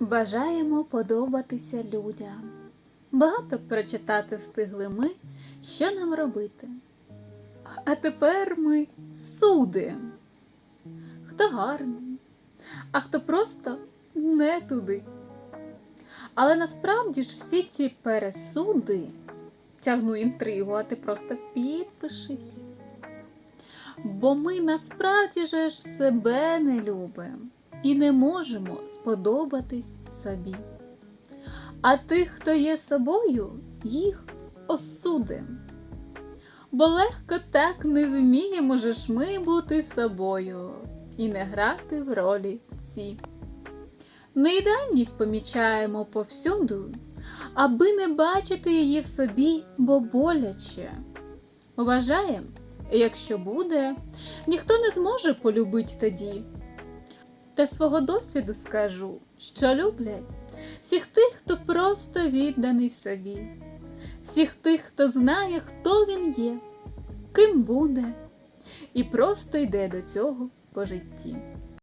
Бажаємо подобатися людям. Багато прочитати встигли ми, що нам робити. А тепер ми судимо. Хто гарний, а хто просто не туди. Але насправді ж всі ці пересуди тягну інтригу, а ти просто підпишись. Бо ми насправді ж себе не любимо і не можемо сподобатись собі. А тих, хто є собою, їх осудим. Бо легко так не вміємо же ж ми бути собою і не грати в ролі ці. Неідеальність помічаємо повсюду, аби не бачити її в собі, бо боляче. Вважаєм, якщо буде, ніхто не зможе полюбити тоді. Та свого досвіду скажу, що люблять всіх тих, хто просто відданий собі, всіх тих, хто знає, хто він є, ким буде, і просто йде до цього по житті.